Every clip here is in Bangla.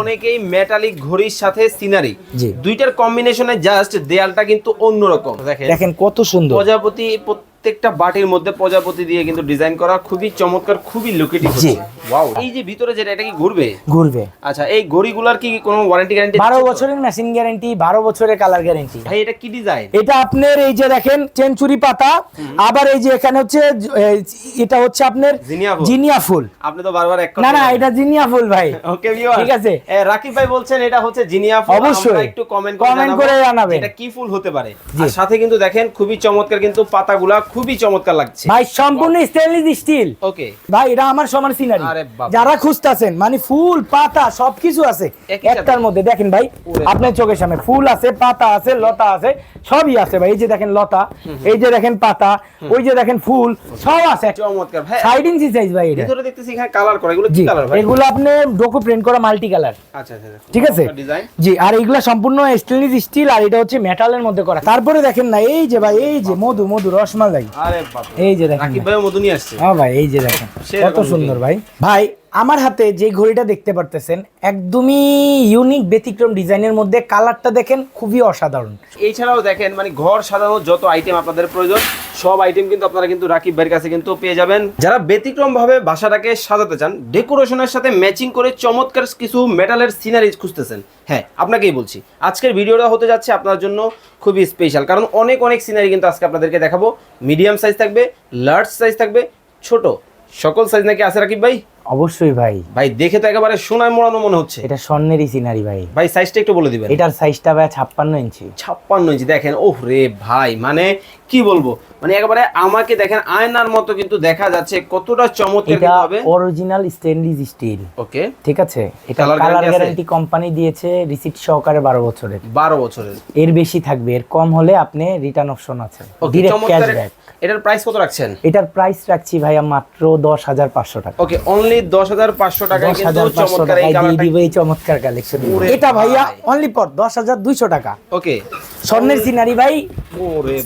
অনেকেই মেটালিক ঘড়ির সাথে সিনারি। দুইটার কম্বিনেশনে জাস্ট দেয়ালটা কিন্তু অন্যরকম। দেখেন দেখেন কত সুন্দর। প্রজাপতি প্রত্যেকটা বাটির মধ্যে প্রজাপতি দিয়ে কিন্তু ডিজাইন করা খুবই চমৎকার খুবই লুকেটিভ জি। ওয়াও এই যে ভিতরে যেটা এটা কি ঘুরবে? ঘুরবে। আচ্ছা এই ঘড়িগুলার কি কোনো ওয়ারেন্টি গ্যারান্টি বারো বছরের মেশিন গ্যারেন্টি বারো বছরের কালার গ্যারেন্টি ভাই এটা কি ডিজাইন এটা আপনার এই যে দেখেন চেঞ্চুরি পাতা আবার এই যে এখানে হচ্ছে এটা হচ্ছে আপনার জিনিয়া ফুল। আপনি তো বারবার এক না না এটা জিনিয়া ফুল ভাই। ওকে ভিউয়ার ঠিক আছে। রাকিব ভাই বলছেন এটা হচ্ছে জিনিয়া ফুল অবশ্যই। একটু কমেন্ট করে জানাবেন। এটা কি ফুল হতে পারে। আর সাথে কিন্তু দেখেন খুবই চমৎকার কিন্তু পাতাগুলা খুবই চমৎকার লাগছে। ভাই সম্পূর্ণ স্টেনলেস স্টিল ওকে ভাই এটা আমার সমান সিনারি যারা খুঁজতেছেন মানে ফুল পাতা সবকিছু আছে একটার মধ্যে। দেখেন ভাই আপনার চোখের সামনে ফুল আছে পাতা আছে লতা আছে সবই আছে ভাই। এই যে দেখেন লতা এই যে দেখেন পাতা ওই যে দেখেন ফুল সব আছে। চমৎকার। ভাই সাইড ইঞ্চি সাইজ ভাই এটা। ভিতরে দেখতেছি এখানে কালার করা। এগুলো কি কালার ভাই? এগুলো আপনি ডোকো প্রিন্ট করা মাল্টি কালার আচ্ছা আচ্ছা আচ্ছা। ঠিক আছে? ডিজাইন জি আর এইগুলা সম্পূর্ণ স্টেনলেস স্টিল আর এটা হচ্ছে মেটালের মধ্যে করা। তারপরে দেখেন না এই যে ভাই এই যে মধু মধু রসমালাই। বাবা এই যে দেখেন রাকিব। ভাই। মধু নিয়ে আসছে। হ্যাঁ ভাই এই যে দেখেন। কত সুন্দর ভাই। ভাই আমার হাতে যে ঘড়িটা দেখতে পারতেছেন, একদমই ইউনিক ব্যতিক্রম ডিজাইনের মধ্যে কালারটা দেখেন খুবই অসাধারণ। এছাড়াও দেখেন মানে ঘর সাজানো যত আইটেম আপনাদের প্রয়োজন, সব আইটেম কিন্তু আপনারা কিন্তু রাকিব ভাইয়ের কাছে কিন্তু পেয়ে যাবেন। যারা ব্যতিক্রম ভাবে বাসাটাকে সাজাতে চান, ডেকোরেশনের সাথে ম্যাচিং করে চমৎকার কিছু মেটালের সিনারি খুঁজতেছেন। হ্যাঁ আপনাকেই বলছি, আজকের ভিডিওটা হতে যাচ্ছে আপনার জন্য খুবই স্পেশাল কারণ অনেক অনেক সিনারি কিন্তু আজকে আপনাদেরকে দেখাবো। মিডিয়াম সাইজ থাকবে লার্জ সাইজ থাকবে, ছোট, সকল সাইজ নাকি আছে রাকিব ভাই? অবশ্যই ভাই। ভাই দেখে তো একেবারে সোনায় মোড়ানো মনে হচ্ছে। এটা স্বর্ণেরই সিনারি ভাই। ভাই সাইজটা একটু বলে দিবেন। এটার সাইজটা ভাই ছাপ্পান্ন ইঞ্চি ছাপ্পান্ন ইঞ্চি দেখেন ওহ রে ভাই মানে কি বলব? মানে একেবারে আমাকে দেখেন আয়নার মতো কিন্তু দেখা যাচ্ছে কতটা চমৎকার এটা হবে। অরিজিনাল স্টেনলেস স্টিল ওকে ঠিক আছে? এটা কালার গ্যারান্টি কোম্পানি দিয়েছে রিসিপ্ট সহকারে বারো বছরের। বারো বছরের। এর বেশি থাকবে এর কম হলে আপনি রিটার্ন অপশন আছে। চমৎকার। ক্যাশব্যাক এটার প্রাইস কত রাখছেন? এটার প্রাইস রাখছি ভাইয়া মাত্র দশ হাজার পাঁচশো টাকা। ওকে অনলি দশ হাজার পাঁচশো টাকায় দশ কিন্তু হাজার পাঁচশো চমৎকার এই কালারটা এই চমৎকার কালেকশন এটা ভাইয়া অনলি হাজার দুইশো টাকা। ওকে স্বর্ণের সিনারি ভাই।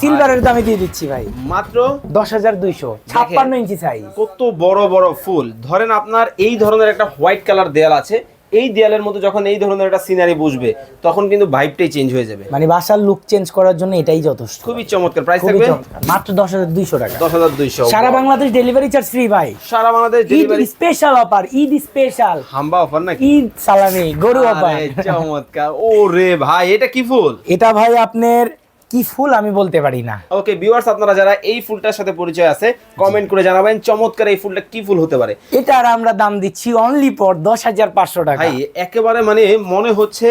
সিলভারের দামে দিয়ে দিচ্ছি ভাই। মাত্র দশ হাজার দুইশো ছাপ্পান্ন ইঞ্চি সাইজ কত বড় বড় ফুল। ধরেন আপনার এই ধরনের একটা হোয়াইট কালার দেয়াল আছে এই দেয়ালের মতো যখন এই ধরনের একটা সিনারি বুঝবে তখন কিন্তু ভাইবটাই চেঞ্জ হয়ে যাবে। মানে বাসার লুক চেঞ্জ করার জন্য এটাই যথেষ্ট। খুবই চমৎকার। প্রাইস থাকবে? মাত্র দশ হাজার দুইশো টাকা। দশ হাজার দুইশো সারা বাংলাদেশ ডেলিভারি চার্জ ফ্রি ভাই। সারা Bangladesh delivery special offer Eid special হাম্বা অফার নাকি? ঈদ সালামি গরু অফার আরে চমৎকার। ও রে ভাই এটা কি ফুল? এটা ভাই আপনার কি ফুল আমি বলতে পারি না। ওকে ভিউয়ার্স আপনারা যারা এই ফুলটার সাথে পরিচয় আছে কমেন্ট করে জানাবেন চমৎকার এই ফুলটা কি ফুল হতে পারে। এটার আমরা দাম দিচ্ছি অনলি পর দশ হাজার পাঁচশো টাকা। ভাই একেবারে মানে মনে হচ্ছে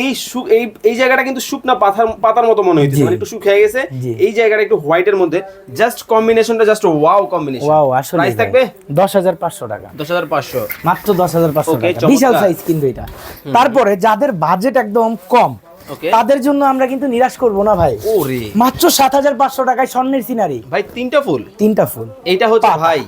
এই এই এই জায়গাটা কিন্তু শুকনা পাতার পাতার মতো মনে হইতেছে। জি। মানে একটু শুকিয়ে গেছে। এই জায়গাটা একটু হোয়াইটের মধ্যে। জাস্ট কম্বিনেশনটা জাস্ট ওয়াও কম্বিনেশন ওয়াও আসলে প্রাইস থাকবে? দশ হাজার পাঁচশো টাকা। দশ হাজার পাঁচশো। মাত্র দশ হাজার পাঁচশো Okay, টাকা। বিশাল সাইজ কিন্তু এটা। তারপরে যাদের বাজেট একদম কম. তাদের জন্য আমরা কিন্তু নিরাশ করব না ভাই। ও রে মাত্র সাত হাজার পাঁচশো টাকায় স্বর্ণের সিনারি। ভাই তিনটা ফুল? তিনটা ফুল। এইটা হচ্ছে ভাই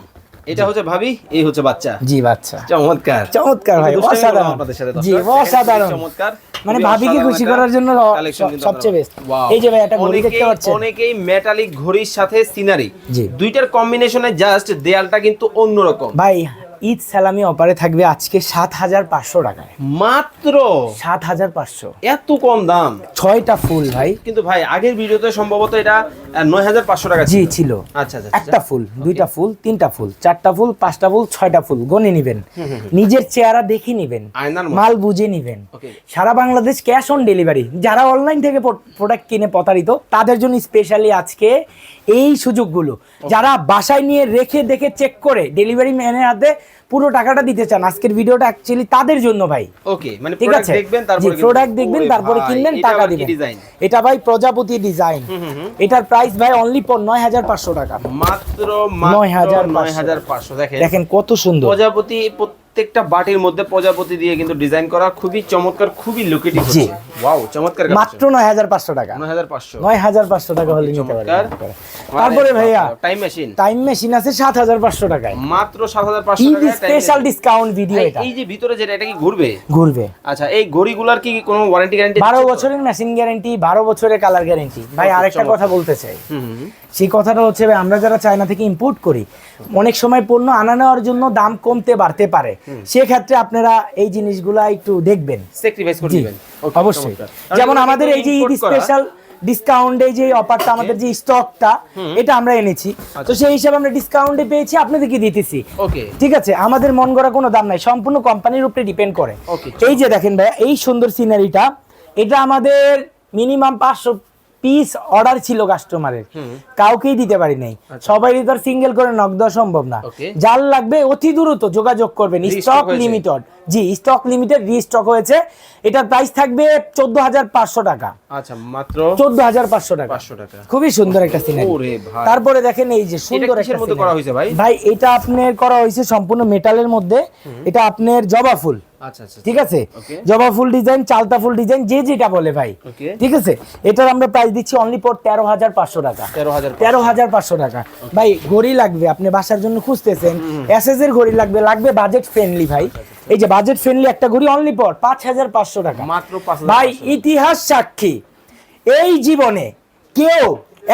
এটা হচ্ছে ভাবি এই হচ্ছে বাচ্চা। জি বাচ্চা। চমৎকার। চমৎকার ভাই অসাধারণ। আপনাদের সাথে জি অসাধারণ। চমৎকার। মানে খুবই ভাবিকে খুশি করার জন্য সবচেয়ে বেস্ট এই যে ভাই একটা ঘড়ি অনেকেই- দেখতে পাচ্ছেন। অনেকেই মেটালিক ঘড়ির সাথে সিনারি। জি। দুইটার কম্বিনেশনে জাস্ট দেয়ালটা কিন্তু অন্যরকম। ভাই ঈদ সালামি অপারে থাকবে আজকে সাত হাজার পাঁচশো টাকায়। মাত্র? সাত হাজার পাঁচশো। এত কম দাম? ছয়টা ফুল ভাই। কিন্তু ভাই আগের ভিডিওতে সম্ভবত এটা টাকা জি ছিল। ছিল। আচ্ছা আচ্ছা একটা ফুল দুইটা ফুল তিনটা ফুল চারটা ফুল পাঁচটা ফুল ছয়টা ফুল গনে নিবেন। নিজের চেহারা দেখে নিবেন মাল বুঝে নিবেন। সারা বাংলাদেশ ক্যাশ অন ডেলিভারি যারা অনলাইন থেকে প্রোডাক্ট কিনে প্রতারিত তাদের জন্য স্পেশালি আজকে এই সুযোগগুলো। যারা বাসায় নিয়ে রেখে দেখে চেক করে ডেলিভারি ম্যানের হাতে পুরো টাকাটা দিতে চান। আজকের ভিডিওটা অ্যাকচুয়ালি তাদের জন্য ভাই। ওকে মানে ঠিক আছে? দেখবেন তারপরে প্রোডাক্ট দেখবেন তারপরে কিনবেন টাকা দিবেন। এটা ভাই প্রজাপতি ডিজাইন এটার প্রাইস ভাই অনলি নয় হাজার পাঁচশো টাকা। মাত্র নয় হাজার মাত্র নয় হাজার পাঁচশো। দেখেন দেখেন কত সুন্দর। প্রজাপতি প্রত্যেকটা বাটির মধ্যে প্রজাপতি দিয়ে কিন্তু ডিজাইন করা খুবই চমৎকার খুবই লুকেটিভ জি। ওয়াও চমৎকার মাত্র নয় হাজার পাঁচশো টাকা। নয় হাজার পাঁচশো। নয় হাজার পাঁচশো টাকা হলে নিতে চমৎকার। পারবেন তারপরে ভাইয়া টাইম মেশিন টাইম মেশিন আছে সাত হাজার পাঁচশো টাকায়। মাত্র সাত হাজার পাঁচশো টাকা স্পেশাল ডিসকাউন্ট ভিডিও এটা। এই যে ভিতরে যেটা এটা কি ঘুরবে? ঘুরবে। আচ্ছা এই ঘড়িগুলার কি কোনো ওয়ারেন্টি গ্যারান্টি বারো বছরের মেশিন গ্যারান্টি বারো বছরের কালার গ্যারেন্টি ভাই আরেকটা কথা বলতে চাই। সেই কথাটা হচ্ছে ভাই, আমরা যারা চায়না থেকে ইম্পোর্ট করি অনেক সময় পণ্য আনা নেওয়ার জন্য দাম কমতে বাড়তে পারে। সেক্ষেত্রে আপনারা এই জিনিসগুলা একটু দেখবেন। স্যাক্রিফাইস করে দিবেন। অবশ্যই। যেমন আমাদের এই যে ঈদ স্পেশাল ডিসকাউন্টে যে অফারটা আমাদের যে স্টকটা এটা আমরা এনেছি। আচ্ছা। তো সেই হিসাবে আমরা ডিসকাউন্টে পেয়েছি আপনাদেরকে দিতেছি। ওকে ঠিক আছে? আমাদের মন গড়া কোনো দাম নাই সম্পূর্ণ কোম্পানির উপরে ডিপেন্ড করে। এই যে দেখেন ভাই এই সুন্দর সিনারিটা এটা আমাদের মিনিমাম পাঁচশো পিস অর্ডার ছিল কাস্টমারের কাউকেই দিতে পারি নাই। সবাই তো সিঙ্গেল করে নক দেওয়া সম্ভব না। জাল যার লাগবে অতি দ্রুত যোগাযোগ করবেন। Stock limited ji stock limited restock হয়েছে। এটার প্রাইস থাকবে চোদ্দ হাজার পাঁচশো টাকা। আচ্ছা মাত্র চোদ্দ হাজার পাঁচশো টাকা। 500 টাকা। খুবই সুন্দর একটা সিনারি তারপরে দেখেন এই যে সুন্দর একটা মধ্যে করা হয়েছে ভাই? ভাই এটা আপনার করা হয়েছে সম্পূর্ণ মেটালের মধ্যে। এটা আপনার জবা ফুল। আচ্ছা আচ্ছা ঠিক আছে. জবা ফুল ডিজাইন চালতা ফুল ডিজাইন যে যেটা বলে ভাই। ঠিক আছে? এটার আমরা প্রাইস দিচ্ছি অনলি পর তেরো হাজার পাঁচশো টাকা। তেরো হাজার পাঁচশো। টাকা। ভাই ঘড়ি লাগবে আপনি বাসার জন্য খুঁজতেছেন। এসএস এর ঘড়ি লাগবে লাগবে বাজেট ফ্রেন্ডলি ভাই। এই যে বাজেট ফ্রেন্ডলি একটা ঘড়ি অনলি পর পাঁচ হাজার পাঁচশো টাকা। মাত্র ভাই ইতিহাস সাক্ষী। এই জীবনে কেউ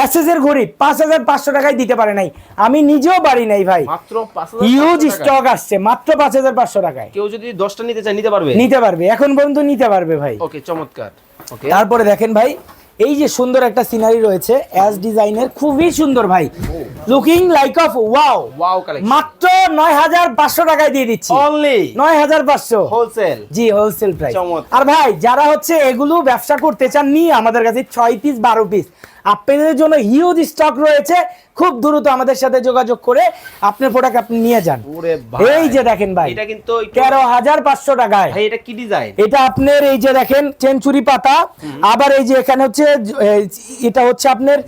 এসএস এর ঘড়ি পাঁচ হাজার পাঁচশো টাকায় দিতে পারে নাই। আমি নিজেও পারি নাই ভাই। মাত্র 5500 হিউজ স্টক আসছে মাত্র পাঁচ হাজার পাঁচশো টাকায়। কেউ যদি 10টা নিতে চায় নিতে পারবে? নিতে পারবে এখন পর্যন্ত নিতে পারবে ভাই। ওকে চমৎকার। তারপরে দেখেন ভাই এই যে সুন্দর একটা সিনারি রয়েছে অ্যাজ ডিজাইনের খুবই সুন্দর ভাই। Looking like of wow wow collection মাত্র নয় হাজার পাঁচশো টাকায় দিয়ে দিচ্ছি। অনলি নয় হাজার পাঁচশো। হোলসেল জি হোলসেল প্রাইস আর ভাই যারা হচ্ছে এগুলো ব্যবসা করতে চান নিয়ে আমাদের কাছে ছয় পিস বারো পিস আপনাদের জন্য হিউজ স্টক রয়েছে। খুব দ্রুত আমাদের সাথে যোগাযোগ করে আপনার প্রোডাক্ট আপনি নিয়ে যান। এই যে দেখেন ভাই এটা কিন্তু তেরো হাজার পাঁচশো টাকায়। এটা কি ডিজাইন এটা আপনার এই যে দেখেন চেঞ্চুরি পাতা। আবার এই যে এখানে হচ্ছে এটা হচ্ছে আপনার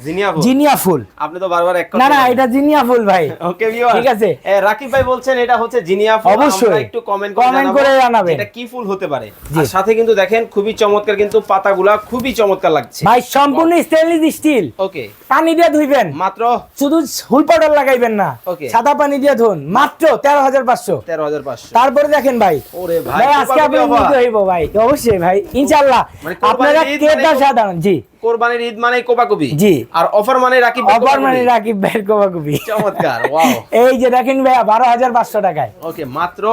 জিনিয়া ফুল। আপনি তো বারবার এক না না এটা জিনিয়া ফুল ভাই। ওকে ভিউয়ার ঠিক আছে। রাকিব ভাই বলছেন এটা হচ্ছে জিনিয়া ফুল। অবশ্যই। একটু কমেন্ট Comment করে জানাবেন। এটা কি ফুল হতে পারে। আর সাথে কিন্তু দেখেন খুবই চমৎকার কিন্তু পাতাগুলা খুবই চমৎকার লাগছে। ভাই সম্পূর্ণ স্টেনলেস স্টিল ওকে পানি দিয়ে ধুইবেন। মাত্র? শুধু হুল পাউডার লাগাইবেন না। Okay. সাদা পানি দিয়ে ধুন। মাত্র তেরো হাজার পাঁচশো। তেরো হাজার পাঁচশো। তারপরে দেখেন ভাই। ওরে ভাই আজকে আপনি offer। নিতে হইব ভাই অবশ্যই ভাই ইনশাআল্লাহ। মানে আপনারা কেটা সাধারণ জি। কোরবানির ঈদ মানে কোপাকুপি জি। আর অফার মানে রাকিব অফার মানে রাকিব ভাইয়ের কবাকুবি। চমৎকার ওয়াও এই যে দেখেন ভাই বারো হাজার পাঁচশো টাকায়। ওকে মাত্র?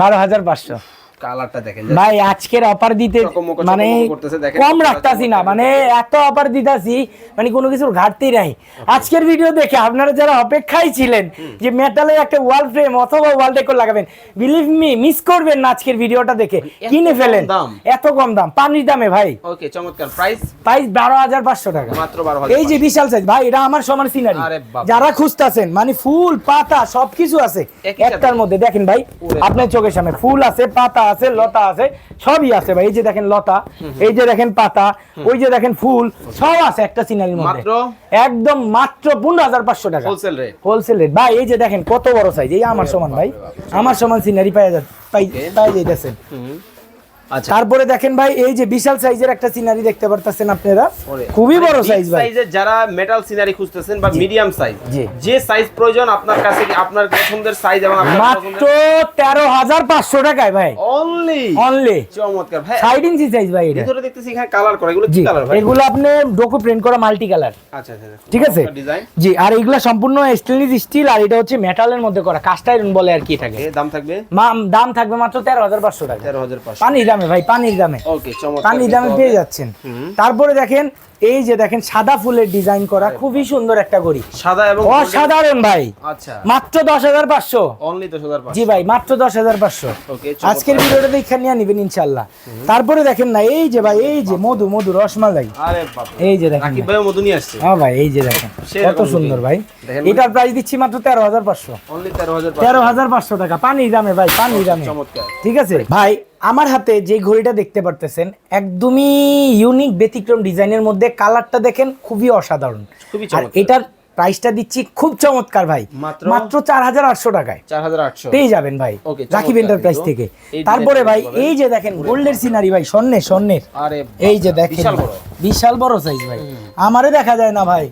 বারো হাজার পাঁচশো। কালারটা দেখেন ভাই আজকের অফার দিতে মানে। কম রাখতাছি না মানে এত অফার দিতাছি মানে কোনো কিছুর ঘাটতি নাই। আজকের ভিডিও দেখে আপনারা যারা অপেক্ষায় ছিলেন যে মেটালের একটা ওয়াল ফ্রেম অথবা ওয়াল ডেকোর লাগাবেন বিলিভ মি মিস করবেন না আজকের ভিডিওটা দেখে। কিনে ফেলেন। এত কম দাম পানির দামে ভাই। ওকে চমৎকার। প্রাইস প্রাইস বারো হাজার পাঁচশো টাকা। মাত্র বারো এই যে বিশাল সাইজ ভাই এটা আমার সমান সিনারি যারা খুঁজতাছেন মানে ফুল পাতা সবকিছু আছে। একটার মধ্যে দেখেন ভাই আপনার চোখের সামনে ফুল আছে পাতা আছে লতা আছে সবই আছে ভাই। এই যে দেখেন লতা এই যে দেখেন পাতা ওই যে দেখেন ফুল সব আছে একটা সিনারির মধ্যে? একদম মাত্র পনেরো হাজার পাঁচশো টাকা। Wholesale rate? Wholesale rate. ভাই এই যে দেখেন কত বড় সাইজ এই আমার সমান ভাই। আমার সমান সিনারি পাই পাই পাই যাইতেছেন আচ্ছা তারপরে দেখেন ভাই এই যে বিশাল সাইজের একটা সিনারি দেখতে পারতেছেন আপনারা। খুবই মানে বড় সাইজ ভাই। সাইজের যারা মেটাল সিনারি খুঁজতেছেন বা মিডিয়াম সাইজ যে সাইজ প্রয়োজন আপনার কাছে আপনার পছন্দের সাইজ এবং আপনার মাত্র তেরো হাজার পাঁচশো টাকায় ভাই। অনলি অনলি চমৎকার। ভাই সাইড ইঞ্চি সাইজ ভাই এটা। ভিতরে দেখতেছি এখানে কালার করা। এগুলো কি কালার ভাই? এগুলো আপনি ডোকো প্রিন্ট করা মাল্টি কালার আচ্ছা আচ্ছা ঠিক আছে? ডিজাইন জি আর এগুলা সম্পূর্ণ স্টেনলেস স্টিল আর এটা হচ্ছে মেটালের মধ্যে করা। কাস্ট আয়রন বলে আর কি থাকে দাম থাকবে? দাম থাকবে মাত্র তেরো হাজার পাঁচশো টাকা। তেরো হাজার পাঁচশো। পানির দামে ভাই পানির দামে। পানির দামে পেয়ে যাচ্ছেন। তারপরে দেখেন এই যে দেখেন সাদা ফুলের ডিজাইন করা খুবই সুন্দর একটা গড়ি। সাদা এবং অসাধারণ ভাই। আচ্ছা। মাত্র দশ হাজার পাঁচশো। জি ভাই মাত্র দশ হাজার পাঁচশো। আজকের ভিডিওটা দেখে নিয়ে নিবেন ইনশাল্লাহ তারপরে দেখেন না এই যে ভাই এই যে মধু মধু রসমালাই। এই যে দেখেন মধু নিয়ে আসছে। হ্যাঁ ভাই এই যে দেখেন কত সুন্দর ভাই। এটার প্রাইস দিচ্ছি মাত্র তেরো হাজার পাঁচশো। তেরো হাজার তেরো হাজার পাঁচশো টাকা পানির দামে ভাই পানির দামে। ঠিক আছে? ভাই আমার হাতে যে ঘড়িটা দেখতে পারতেছেন একদমই ইউনিক ব্যতিক্রম ডিজাইনের মধ্যে কালারটা দেখেন খুবই অসাধারণ। আর এটার প্রাইসটা দিচ্ছি খুব চমৎকার ভাই। মাত্র? চার হাজার আটশো টাকায়। চার হাজার আটশো। পেয়ে যাবেন ভাই চমৎকার এন্টারপ্রাইজ কিন্তু। থেকে। তারপরে ভাই এই যে দেখেন গোল্ডের সিনারি ভাই স্বর্ণের স্বর্ণের। এই যে দেখেন বিশাল বড়। সাইজ ভাই। আমারে দেখা যায় না ভাই।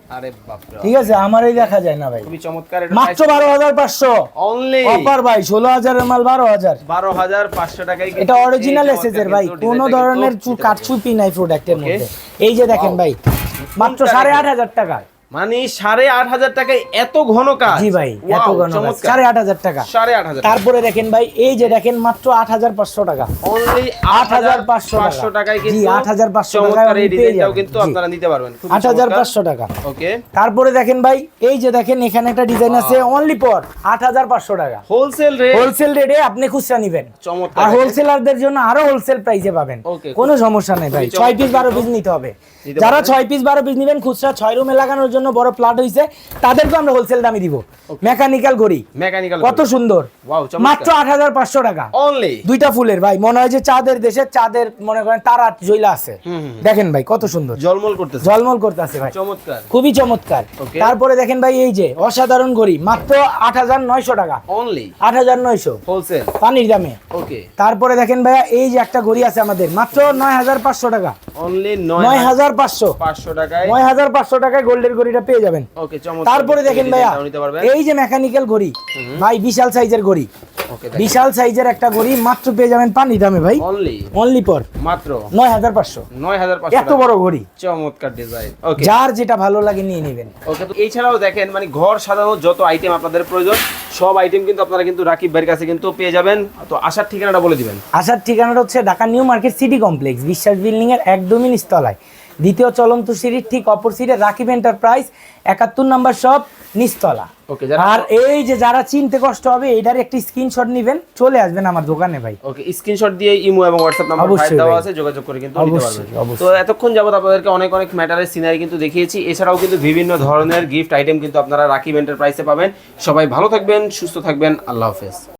ঠিক আছে আমারই দেখা যায় না ভাই। চমৎকার মাত্র বারো হাজার পাঁচশো। অফার ভাই ষোলো হাজারের মাল বারো হাজার। বারো হাজার পাঁচশো টাকায় এটা অরিজিনাল এসেছে ভাই কোনো ধরনের কাটছুপি নাই প্রোডাক্টের. মধ্যে। এই যে দেখেন ভাই মাত্র সাড়ে আট হাজার টাকা। মানে সাড়ে আট হাজার টাকায় এত ঘন কাজ? জি ভাই এত চমৎকার। সাড়ে আট হাজার টাকা। সাড়ে আট হাজার তারপরে দেখেন ভাই এই যে দেখেন মাত্র আট হাজার পাঁচশো টাকা। অনলি আট হাজার পাঁচশো পাঁচশো টাকায় কিন্তু 8,500 চমৎকার টাকায় এই ডিজাইনটাও কিন্তু আপনারা নিতে পারবেন। আট হাজার পাঁচশো টাকা। ওকে। তারপরে দেখেন ভাই এই যে দেখেন এখানে একটা ডিজাইন আছে অনলি পর আট হাজার পাঁচশো টাকা। হোলসেল রেট হোলসেল রেটে আপনি খুচরা নিবেন। চমৎকার। আর। হোলসেলারদের জন্য আরও হোলসেল প্রাইসে পাবেন। কোনো সমস্যা নেই ভাই। ছয় পিস বারো পিস নিতে হবে। যারা ছয় পিস বারো পিস নিবেন খুচরা ছয় রুমে লাগানোর জন্য বড় প্লাট হইছে তাদেরকে আমরা হোলসেল দামে দিব। মেকানিক্যাল ঘড়ি। মেকানিক্যাল কত সুন্দর। ওয়াও মাত্র আট হাজার পাঁচশো টাকা। অনলি দুইটা ফুলের ভাই। মনে হয় যে চাঁদের দেশে চাঁদের মনে করেন তারা জইলা আছে। দেখেন ভাই কত সুন্দর। জলমল করতেছে। ঝলমল করতেছে ভাই। চমৎকার। খুবই চমৎকার। তারপরে দেখেন ভাই এই যে অসাধারণ ঘড়ি মাত্র আট হাজার নয়শো টাকা। অনলি আট হাজার নয়শো। হোলসেল পানির দামে। ওকে তারপরে দেখেন ভাইয়া এই যে একটা ঘড়ি আছে আমাদের মাত্র নয় হাজার পাঁচশো টাকা। অনলি নয় নয় হাজার পাঁচশো। পাঁচশো টাকায়। নয় হাজার পাঁচশো টাকায় গোল্ডের ঘড়িটা পেয়ে যাবেন। ওকে চমৎকার তারপরে দেখেন ভাইয়া এই যে মেকানিক্যাল ঘড়ি ভাই বিশাল সাইজের ঘড়ি। বিশাল সাইজের একটা ঘড়ি মাত্র পেয়ে যাবেন পানি দামে ভাই। অনলি অনলি পর। মাত্র? নয় হাজার পাঁচশো। নয় হাজার এত বড় ঘড়ি। চমৎকার ডিজাইন যার যেটা ভালো লাগে নিয়ে নেবেন। ওকে তো এছাড়াও দেখেন মানে ঘর সাজানোর যত আইটেম আপনাদের প্রয়োজন সব আইটেম কিন্তু আপনারা কিন্তু রাকিব ভাইয়ের কাছে কিন্তু পেয়ে যাবেন। তো আসার ঠিকানাটা বলে দিবেন। আসার ঠিকানাটা হচ্ছে Dhaka new market city complex Biswas building এর একদমই নিচতলায়। দ্বিতীয় চলন্ত সিঁড়ির ঠিক অপর সিটে রাকিব এন্টারপ্রাইজ একাত্তর নাম্বার শপ নিচতলা। ওকে যারা আর এই যে যারা চিনতে কষ্ট হবে এটার একটি স্ক্রিনশট নেবেন চলে আসবেন আমার দোকানে ভাই। ওকে স্ক্রিনশট দিয়ে ইমো এবং হোয়াটসঅ্যাপ নাম্বার দেওয়া আছে যোগাযোগ করে কিন্তু নিতে পারবেন। তো এতক্ষণ যাবত আপনাদেরকে অনেক অনেক ম্যাটারের সিনারি কিন্তু দেখিয়েছি। এছাড়াও কিন্তু বিভিন্ন ধরনের গিফট আইটেম কিন্তু আপনারা রাকিব এন্টারপ্রাইসে পাবেন। সবাই ভালো থাকবেন সুস্থ থাকবেন আল্লাহ হাফেজ।